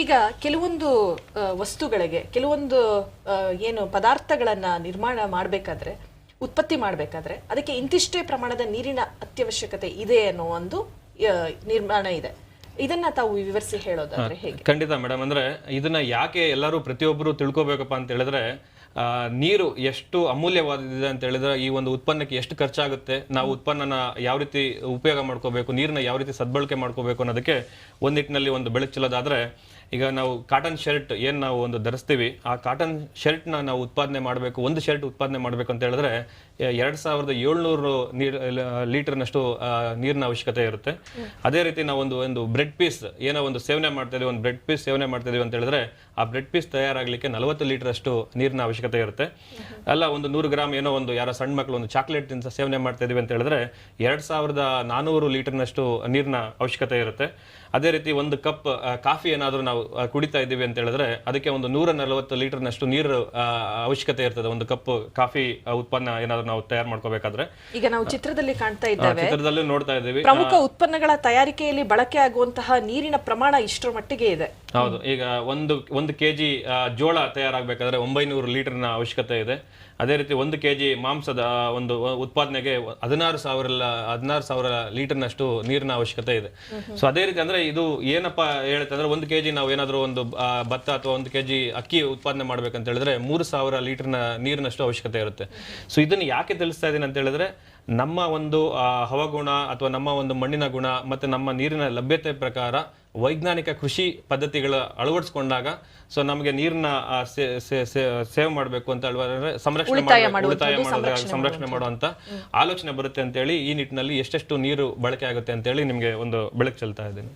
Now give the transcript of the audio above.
ಈಗ ಕೆಲವೊಂದು ವಸ್ತುಗಳಿಗೆ ಕೆಲವೊಂದು ಏನು ಪದಾರ್ಥಗಳನ್ನ ನಿರ್ಮಾಣ ಮಾಡಬೇಕಾದ್ರೆ ಉತ್ಪತ್ತಿ ಮಾಡಬೇಕಾದ್ರೆ ಅದಕ್ಕೆ ಇಂತಿಷ್ಟೇ ಪ್ರಮಾಣದ ನೀರಿನ ಅತ್ಯವಶ್ಯಕತೆ ಇದೆ ಅನ್ನೋ ಒಂದು ನಿರ್ಮಾಣ ಇದೆ. ಇದನ್ನ ತಾವು ವಿವರಿಸಿ ಹೇಳೋದಾದ್ರೆ ಹೇಗೆ? ಖಂಡಿತ ಮೇಡಮ್. ಅಂದ್ರೆ ಇದನ್ನ ಯಾಕೆ ಎಲ್ಲರೂ ಪ್ರತಿಯೊಬ್ಬರು ತಿಳ್ಕೊಬೇಕಪ್ಪ ಅಂತ ಹೇಳಿದ್ರೆ ನೀರು ಎಷ್ಟು ಅಮೂಲ್ಯವಾದಿದೆ ಅಂತ ಹೇಳಿದ್ರೆ ಈ ಒಂದು ಉತ್ಪನ್ನಕ್ಕೆ ಎಷ್ಟು ಖರ್ಚಾಗುತ್ತೆ ನಾವು ಉತ್ಪನ್ನನ ಯಾವ ರೀತಿ ಉಪಯೋಗ ಮಾಡ್ಕೋಬೇಕು ನೀರನ್ನ ಯಾವ ರೀತಿ ಸದ್ಬಳಕೆ ಮಾಡ್ಕೋಬೇಕು ಅನ್ನೋದಕ್ಕೆ ಒಂದಿಟ್ಟಿನಲ್ಲಿ ಒಂದು ಬೆಳಕು ಚೆಲ್ಲೋದಾದ್ರೆ ಈಗ ನಾವು ಕಾಟನ್ ಶರ್ಟ್ ಏನು ನಾವು ಒಂದು ಧರಿಸ್ತೀವಿ, ಆ ಕಾಟನ್ ಶರ್ಟ್ನ ನಾವು ಉತ್ಪಾದನೆ ಮಾಡಬೇಕು, ಒಂದು ಶರ್ಟ್ ಉತ್ಪಾದನೆ ಮಾಡಬೇಕು ಅಂತ ಹೇಳಿದ್ರೆ ಎರಡು ಸಾವಿರದ ಏಳ್ನೂರು ನೀರ್ ಲೀಟರ್ನಷ್ಟು ನೀರಿನ ಅವಶ್ಯಕತೆ ಇರುತ್ತೆ. ಅದೇ ರೀತಿ ನಾವು ಒಂದು ಒಂದು ಬ್ರೆಡ್ ಪೀಸ್ ಏನೋ ಒಂದು ಸೇವನೆ ಮಾಡ್ತಾ ಒಂದು ಬ್ರೆಡ್ ಪೀಸ್ ಸೇವನೆ ಮಾಡ್ತಾ ಇದೀವಿ ಅಂತ ಹೇಳಿದ್ರೆ, ಆ ಬ್ರೆಡ್ ಪೀಸ್ ತಯಾರಾಗಲಿಕ್ಕೆ ನಲವತ್ತು ಲೀಟರ್ ಅಷ್ಟು ನೀರಿನ ಅವಶ್ಯಕತೆ ಇರುತ್ತೆ. ಅಲ್ಲ, ಒಂದು ನೂರು ಗ್ರಾಮ್ ಏನೋ ಒಂದು ಯಾರೋ ಸಣ್ಣ ಮಕ್ಕಳು ಒಂದು ಚಾಕ್ಲೇಟ್ ತಿನ್ಸ ಸೇವನೆ ಮಾಡ್ತಾ ಇದೀವಿ ಅಂತ ಹೇಳಿದ್ರೆ, ಎರಡ್ ಸಾವಿರದ ನಾನೂರು ಲೀಟರ್ನಷ್ಟು ನೀರಿನ ಅವಶ್ಯಕತೆ ಇರುತ್ತೆ. ಅದೇ ರೀತಿ ಒಂದು ಕಪ್ ಕಾಫಿ ಏನಾದರೂ ನಾವು ಆ, ಕುಡಿತಾ ಇದ್ದೀವಿ ಅಂತ ಹೇಳಿದ್ರೆ ಅದಕ್ಕೆ ಒಂದು ನೂರ ನಲವತ್ತು ಲೀಟರ್ನಷ್ಟು ನೀರು ಅವಶ್ಯಕತೆ ಇರ್ತದೆ. ಒಂದು ಕಪ್ ಕಾಫಿ ಉತ್ಪನ್ನ ಏನಾದ್ರು ನಾವು ತಯಾರು ಮಾಡ್ಕೋಬೇಕಾದ್ರೆ. ಈಗ ನಾವು ಚಿತ್ರದಲ್ಲಿ ಕಾಣ್ತಾ ಇದ್ದೇವೆ. ಚಿತ್ರದಲ್ಲಿ ನೋಡ್ತಾ ಇದ್ದೀವಿ. ಪ್ರಮುಖ ಉತ್ಪನ್ನಗಳ ತಯಾರಿಕೆಯಲ್ಲಿ ಬಳಕೆ ಆಗುವಂತಹ ನೀರಿನ ಪ್ರಮಾಣ ಇಷ್ಟರ ಮಟ್ಟಿಗೆ ಇದೆ. ಹೌದು. ಈಗ ಒಂದು ಒಂದು ಕೆಜಿ ಜೋಳ ತಯಾರಾಗಬೇಕಾದ್ರೆ ಒಂಬೈನೂರು ಲೀಟರ್ನ ಅವಶ್ಯಕತೆ ಇದೆ. ಅದೇ ರೀತಿ ಒಂದು ಕೆಜಿ ಮಾಂಸದ ಒಂದು ಉತ್ಪಾದನೆಗೆ ಹದಿನಾರು ಸಾವಿರ ಹದಿನಾರು ಸಾವಿರ ಲೀಟರ್ನಷ್ಟು ನೀರಿನ ಅವಶ್ಯಕತೆ ಇದೆ. ಸೊ ಅದೇ ರೀತಿ ಅಂದ್ರೆ ಇದು ಏನಪ್ಪ ಹೇಳುತ್ತೆ ಅಂದ್ರೆ ಒಂದು ಕೆಜಿ ನಾವು ಏನಾದರೂ ಒಂದು ಭತ್ತ ಅಥವಾ ಒಂದು ಕೆಜಿ ಅಕ್ಕಿ ಉತ್ಪಾದನೆ ಮಾಡ್ಬೇಕಂತ ಹೇಳಿದ್ರೆ ಮೂರು ಸಾವಿರ ಲೀಟರ್ನ ನೀರಿನಷ್ಟು ಅವಶ್ಯಕತೆ ಇರುತ್ತೆ. ಸೊ ಇದನ್ನು ಯಾಕೆ ತಿಳಿಸ್ತಾ ಇದ್ದೀನಿ ಅಂತ ಹೇಳಿದ್ರೆ ನಮ್ಮ ಒಂದು ಹವಾಗುಣ ಅಥವಾ ನಮ್ಮ ಒಂದು ಮಣ್ಣಿನ ಗುಣ ಮತ್ತೆ ನಮ್ಮ ನೀರಿನ ಲಭ್ಯತೆ ಪ್ರಕಾರ ವೈಜ್ಞಾನಿಕ ಕೃಷಿ ಪದ್ಧತಿಗಳ ಅಳವಡಿಸ್ಕೊಂಡಾಗ ಸೊ ನಮಗೆ ನೀರನ್ನ ಸೇವ್ ಮಾಡಬೇಕು ಅಂತ ಹೇಳಿದ್ರೆ ಸಂರಕ್ಷಣೆ ಉಳಿತಾಯ ಮಾಡುವಂಥದ್ದು, ಸಂರಕ್ಷಣೆ ಮಾಡುವಂತ ಆಲೋಚನೆ ಬರುತ್ತೆ ಅಂತೇಳಿ ಈ ನಿಟ್ಟಿನಲ್ಲಿ ಎಷ್ಟೆಷ್ಟು ನೀರು ಬಳಕೆ ಆಗುತ್ತೆ ಅಂತೇಳಿ ನಿಮಗೆ ಒಂದು ಬೆಳಕು ಚೆಲ್ತಾ ಇದ್ದೀನಿ